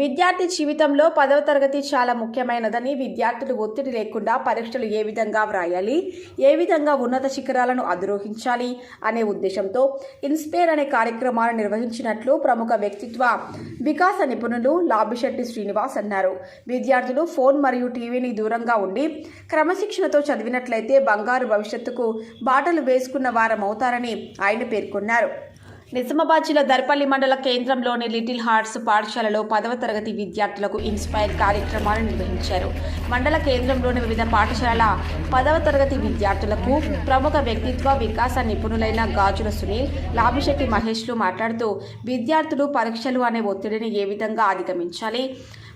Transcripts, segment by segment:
విద్యార్థి జీవితంలో పదవ తరగతి చాలా ముఖ్యమైనదని విద్యార్థులు ఒత్తిడి లేకుండా పరీక్షలు ఏ విధంగా వ్రాయాలి ఏ విధంగా ఉన్నత శిఖరాలను అధిరోహించాలి అనే ఉద్దేశంతో ఇన్స్పైర్ అనే కార్యక్రమాన్ని నిర్వహించినట్లు ప్రముఖ వ్యక్తిత్వ వికాస నిపుణులు లాభిశెట్టి శ్రీనివాస్ అన్నారు. విద్యార్థులు ఫోన్ మరియు టీవీని దూరంగా ఉండి క్రమశిక్షణతో చదివినట్లయితే బంగారు భవిష్యత్తుకు బాటలు వేసుకున్న వారమవుతారని ఆయన పేర్కొన్నారు. నిజామాబాద్ జిల్లా దర్పల్లి మండల కేంద్రంలోని లిటిల్ హార్ట్స్ పాఠశాలలో పదవ తరగతి విద్యార్థులకు ఇన్స్పైర్ కార్యక్రమాలు నిర్వహించారు. మండల కేంద్రంలోని వివిధ పాఠశాలల పదవ తరగతి విద్యార్థులకు ప్రముఖ వ్యక్తిత్వ వికాస నిపుణులైన గాజుల సునీల్ లాభిశెట్టి మహేష్లు మాట్లాడుతూ విద్యార్థులు పరీక్షలు అనే ఒత్తిడిని ఏ విధంగా అధిగమించాలి?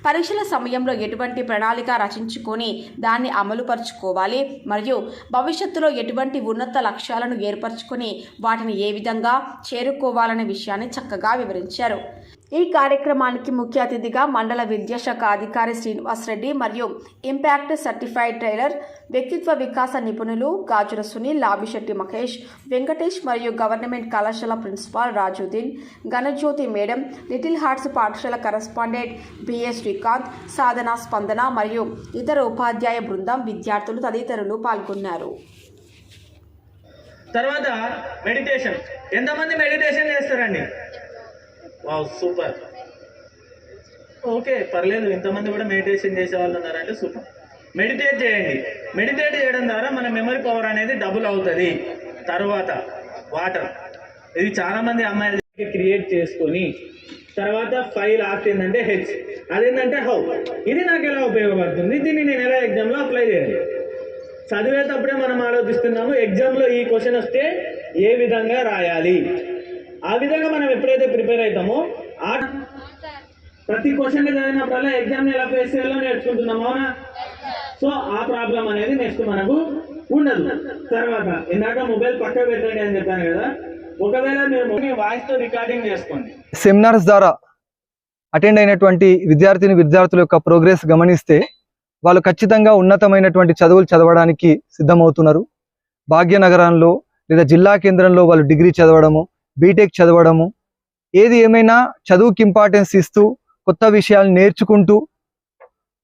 పరీక్షల సమయంలో ఎటువంటి ప్రణాళిక రచించుకొని దాన్ని అమలుపరుచుకోవాలి? మరియు భవిష్యత్తులో ఎటువంటి ఉన్నత లక్ష్యాలను ఏర్పరచుకొని వాటిని ఏ విధంగా చేరుకోవాలనే విషయాన్ని చక్కగా వివరించారు. ఈ కార్యక్రమానికి ముఖ్య అతిథిగా మండల విద్యాశాఖ అధికారి శ్రీనివాస్ రెడ్డి మరియు ఇంపాక్ట్ సర్టిఫైడ్ ట్రైలర్ వ్యక్తిత్వ వికాస నిపుణులు గాజుల సునీల్ లాభిశెట్టి మహేష్ వెంకటేష్ మరియు గవర్నమెంట్ కళాశాల principal Rajuddin Ghanajyothi madam little hearts పాఠశాల correspondent B S Srikanth Sadhana Spandana మరియు ఇతర ఉపాధ్యాయ బృందం విద్యార్థులు తదితరులు పాల్గొన్నారు. తర్వాత మెడిటేషన్. ఎంతమంది మెడిటేషన్ చేస్తారండి? Wow super. ఓకే పర్లేదు ఇంతమంది కూడా మెడిటేషన్ చేసే వాళ్ళు ఉన్నారంటే సూపర్. మెడిటేట్ చేయండి. మెడిటేట్ చేయడం ద్వారా మన మెమరీ పవర్ అనేది డబుల్ అవుతుంది. తర్వాత వాటర్. ఇది చాలామంది అమ్మాయిలకి క్రియేట్ చేసుకొని తర్వాత ఫైల్ ఆర్ట్ ఏంటంటే హెచ్. అదేంటంటే హౌ. ఇది నాకు ఎలా ఉపయోగపడుతుంది? దీన్ని నేను ఎలా ఎగ్జామ్లో అప్లై చేయాలి? చదివేటప్పుడే మనం ఆలోచిస్తున్నాము ఎగ్జామ్లో ఈ క్వశ్చన్ వస్తే ఏ విధంగా రాయాలి? ఆ విధంగా మనం ఎప్పుడైతే ప్రిపేర్ అవుతామో ఆ ప్రతి క్వశ్చన్ చదివినప్పుడల్లా ఎగ్జామ్ ఎలా ఫేస్ చేయాలో నేర్చుకుంటున్నాం అవునా? సో ఆ ప్రాబ్లం అనేది నెక్స్ట్ మనకు ఉండదు. తర్వాత ఇందాక మొబైల్ పక్క పెట్టండి అని చెప్పాను కదా. ఒకవేళ మీరు మీ వాయిస్తో రికార్డింగ్ చేసుకోండి. సెమినార్స్ ద్వారా అటెండ్ అయినటువంటి విద్యార్థిని విద్యార్థుల యొక్క ప్రోగ్రెస్ గమనిస్తే వాళ్ళు ఖచ్చితంగా ఉన్నతమైనటువంటి చదువులు చదవడానికి సిద్ధమవుతున్నారు. భాగ్యనగరంలో లేదా జిల్లా కేంద్రంలో వాళ్ళు డిగ్రీ చదవడము బీటెక్ చదవడము ఏది ఏమైనా చదువుకి ఇంపార్టెన్స్ ఇస్తూ కొత్త విషయాలు నేర్చుకుంటూ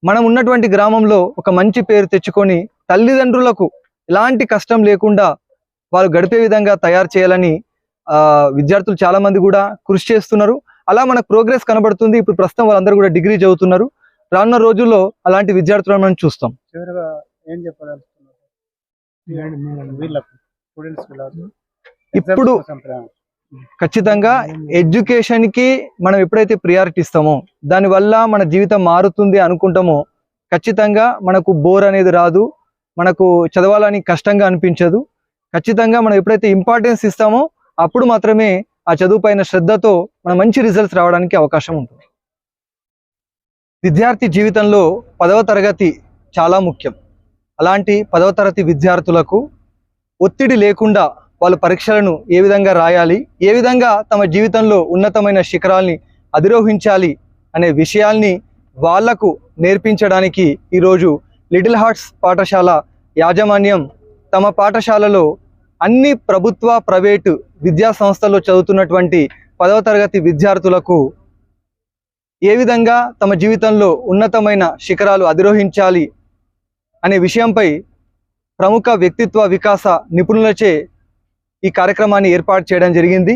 మనం ఉన్నటువంటి గ్రామంలో ఒక మంచి పేరు తెచ్చుకొని తల్లిదండ్రులకు ఎలాంటి కష్టం లేకుండా వాళ్ళు గడిపే విధంగా తయారు చేయాలని ఆ, విద్యార్థులు చాలా మంది కూడా కృషి చేస్తున్నారు. అలా మనకు ప్రోగ్రెస్ కనబడుతుంది. ఇప్పుడు ప్రస్తుతం వాళ్ళందరూ కూడా డిగ్రీ చదువుతున్నారు. రానున్న రోజుల్లో అలాంటి విద్యార్థులను మనం చూస్తాం. ఇప్పుడు. ఖచ్చితంగా ఎడ్యుకేషన్కి మనం ఎప్పుడైతే ప్రియారిటీ ఇస్తామో దానివల్ల మన జీవితం మారుతుంది అనుకుంటామో ఖచ్చితంగా మనకు బోర్ అనేది రాదు మనకు చదవాలని కష్టంగా అనిపించదు. ఖచ్చితంగా మనం ఎప్పుడైతే ఇంపార్టెన్స్ ఇస్తామో అప్పుడు మాత్రమే ఆ చదువు పైన శ్రద్ధతో మన మంచి రిజల్ట్స్ రావడానికి అవకాశం ఉంటుంది. విద్యార్థి జీవితంలో పదవ తరగతి చాలా ముఖ్యం. అలాంటి పదవ తరగతి విద్యార్థులకు ఒత్తిడి లేకుండా వాళ్ళు పరీక్షలను ఏ విధంగా రాయాలి ఏ విధంగా తమ జీవితంలో ఉన్నతమైన శిఖరాల్ని అధిరోహించాలి అనే విషయాల్ని వాళ్ళకు నేర్పించడానికి ఈరోజు లిటిల్ హార్ట్స్ పాఠశాల యాజమాన్యం తమ పాఠశాలలో అన్ని ప్రభుత్వ ప్రైవేటు విద్యా సంస్థల్లో చదువుతున్నటువంటి పదవ తరగతి విద్యార్థులకు ఏ విధంగా తమ జీవితంలో ఉన్నతమైన శిఖరాలు అధిరోహించాలి అనే విషయంపై ప్రముఖ వ్యక్తిత్వ వికాస నిపుణులచే ఈ కార్యక్రమాన్ని ఏర్పాటు చేయడం జరిగింది.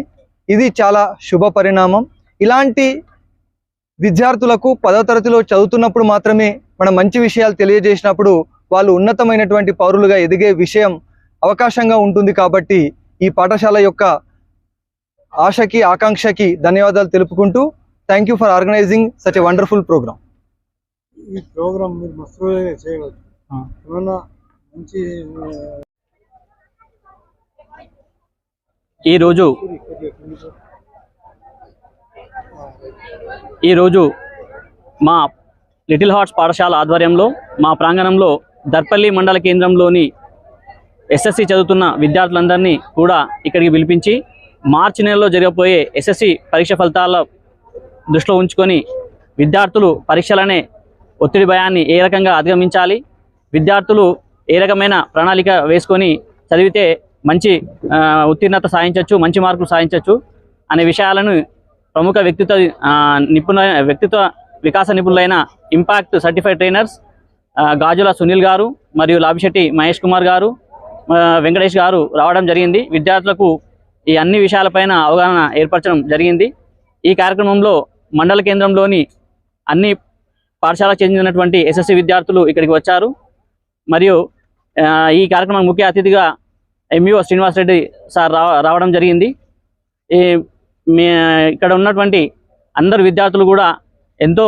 ఇది చాలా శుభ పరిణామం. ఇలాంటి విద్యార్థులకు పదవ తరగతిలో చదువుతున్నప్పుడు మాత్రమే మనం మంచి విషయాలు తెలియజేసినప్పుడు వాళ్ళు ఉన్నతమైనటువంటి పౌరులుగా ఎదిగే విషయం అవకాశంగా ఉంటుంది కాబట్టి ఈ పాఠశాల యొక్క ఆశకి ఆకాంక్షకి ధన్యవాదాలు తెలుపుకుంటూ thank you for organizing such a wonderful program ఈ ప్రోగ్రామ్ మీరు మస్తు చేయవచ్చు. మంచి ఈరోజు ఈరోజు మా లిటిల్ హార్ట్స్ పాఠశాల ఆధ్వర్యంలో మా ప్రాంగణంలో దర్పల్లి మండల కేంద్రంలోని ఎస్ఎస్సి చదువుతున్న విద్యార్థులందరినీ కూడా ఇక్కడికి పిలిపించి మార్చి నెలలో జరగబోయే ఎస్ఎస్సి పరీక్ష ఫలితాల దృష్టిలో ఉంచుకొని విద్యార్థులు పరీక్షలనే ఒత్తిడి భయాన్ని ఏ రకంగా అధిగమించాలి విద్యార్థులు ఏ రకమైన ప్రణాళిక వేసుకొని చదివితే మంచి ఉత్తీర్ణత సాధించవచ్చు మంచి మార్కులు సాధించవచ్చు అనే విషయాలను ప్రముఖ వ్యక్తిత్వ నిపుణుల నిపుణ వ్యక్తిత్వ వికాస నిపుణులైన impact certified trainers Gajula Sunil గారు మరియు లాభిశెట్టి మహేష్ కుమార్ గారు వెంకటేష్ గారు రావడం జరిగింది. విద్యార్థులకు ఈ అన్ని విషయాలపైన అవగాహన ఏర్పరచడం జరిగింది. ఈ కార్యక్రమంలో మండల కేంద్రంలోని అన్ని పాఠశాలకు చెందినటువంటి ఎస్ఎస్సి విద్యార్థులు ఇక్కడికి వచ్చారు. మరియు ఈ కార్యక్రమం ముఖ్య అతిథిగా ఎంఈఓ శ్రీనివాసరెడ్డి సార్ రావ రావడం జరిగింది. ఈ మీ ఇక్కడ ఉన్నటువంటి అందరు విద్యార్థులు కూడా ఎంతో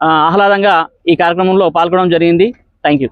ఆహ్లాదంగా ఈ కార్యక్రమంలో పాల్గొనడం జరిగింది. Thank you.